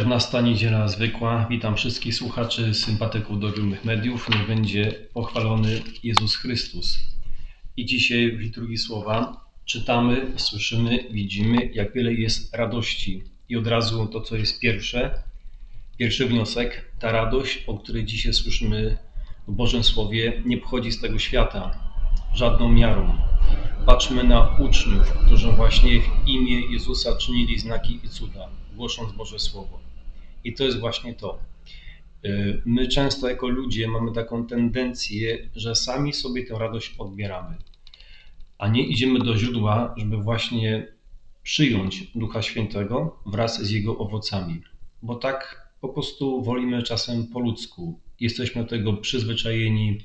12 niedziela zwykła. Witam wszystkich słuchaczy, sympatyków do wielnych mediów. Niech będzie pochwalony Jezus Chrystus. I dzisiaj w liturgii słowa czytamy, słyszymy, widzimy, jak wiele jest radości. I od razu to, co jest pierwsze, pierwszy wniosek, ta radość, o której dzisiaj słyszymy w Bożym Słowie, nie pochodzi z tego świata żadną miarą. Patrzmy na uczniów, którzy właśnie w imię Jezusa czynili znaki i cuda, głosząc Boże Słowo. I to jest właśnie to. Y, My często jako ludzie mamy taką tendencję, że sami sobie tę radość odbieramy, a nie idziemy do źródła, żeby właśnie przyjąć Ducha Świętego wraz z Jego owocami. Bo tak po prostu wolimy czasem po ludzku. Jesteśmy do tego przyzwyczajeni,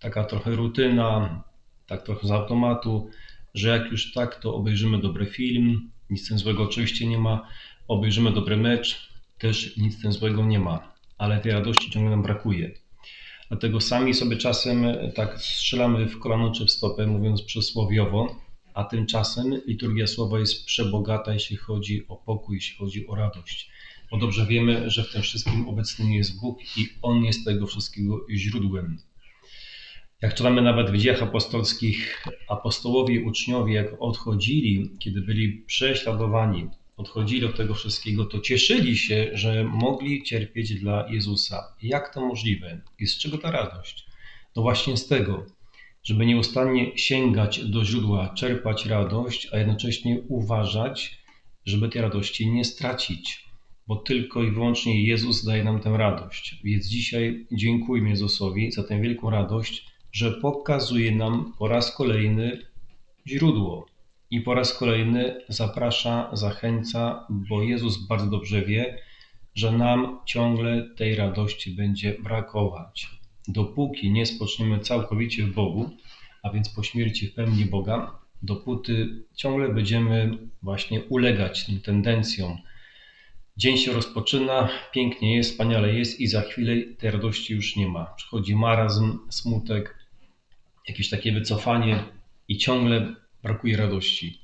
taka trochę rutyna, tak trochę z automatu, że jak już tak, to obejrzymy dobry film, nic złego oczywiście nie ma, obejrzymy dobry mecz, też nic tym złego nie ma, ale tej radości ciągle nam brakuje. Dlatego sami sobie czasem tak strzelamy w kolano czy w stopę, mówiąc przysłowiowo, a tymczasem liturgia słowa jest przebogata, jeśli chodzi o pokój, jeśli chodzi o radość. Bo dobrze wiemy, że w tym wszystkim obecny jest Bóg i On jest tego wszystkiego źródłem. Jak czytamy nawet w dziejach apostolskich, apostołowie uczniowie, jak odchodzili, kiedy byli prześladowani, odchodzili od tego wszystkiego, to cieszyli się, że mogli cierpieć dla Jezusa. Jak to możliwe? I z czego ta radość? No właśnie z tego, żeby nieustannie sięgać do źródła, czerpać radość, a jednocześnie uważać, żeby tej radości nie stracić, bo tylko i wyłącznie Jezus daje nam tę radość. Więc dzisiaj dziękujmy Jezusowi za tę wielką radość, że pokazuje nam po raz kolejny źródło i po raz kolejny zaprasza, zachęca, bo Jezus bardzo dobrze wie, że nam ciągle tej radości będzie brakować. Dopóki nie spoczniemy całkowicie w Bogu, a więc po śmierci w pełni Boga, dopóty ciągle będziemy właśnie ulegać tym tendencjom. Dzień się rozpoczyna, pięknie jest, wspaniale jest i za chwilę tej radości już nie ma. Przychodzi marazm, smutek, jakieś takie wycofanie i ciągle brakuje radości.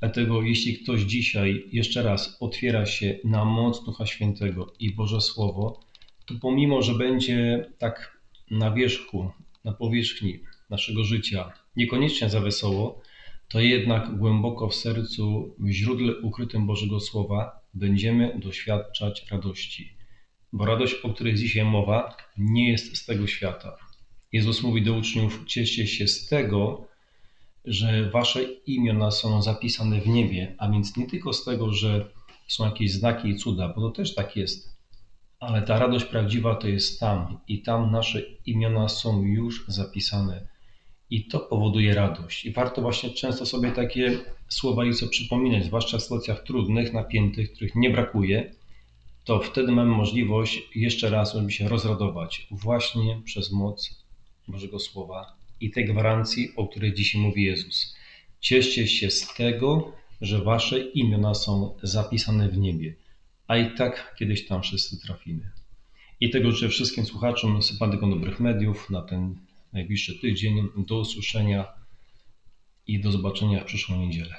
Dlatego jeśli ktoś dzisiaj jeszcze raz otwiera się na moc Ducha Świętego i Boże Słowo, to pomimo, że będzie tak na wierzchu, na powierzchni naszego życia, niekoniecznie za wesoło, to jednak głęboko w sercu, w źródle ukrytym Bożego Słowa, będziemy doświadczać radości. Bo radość, o której dzisiaj mowa, nie jest z tego świata. Jezus mówi do uczniów: Cieszcie się z tego, że wasze imiona są zapisane w niebie, a więc nie tylko z tego, że są jakieś znaki i cuda, bo to też tak jest, ale ta radość prawdziwa to jest tam i tam nasze imiona są już zapisane. I to powoduje radość. I warto właśnie często sobie takie słowa i co przypominać, zwłaszcza w sytuacjach trudnych, napiętych, których nie brakuje, to wtedy mamy możliwość jeszcze raz, żeby się rozradować właśnie przez moc Bożego Słowa i tej gwarancji, o której dzisiaj mówi Jezus. Cieszcie się z tego, że wasze imiona są zapisane w niebie, a i tak kiedyś tam wszyscy trafimy. I tego życzę wszystkim słuchaczom sympatykom dobrych mediów na ten najbliższy tydzień. Do usłyszenia i do zobaczenia w przyszłą niedzielę.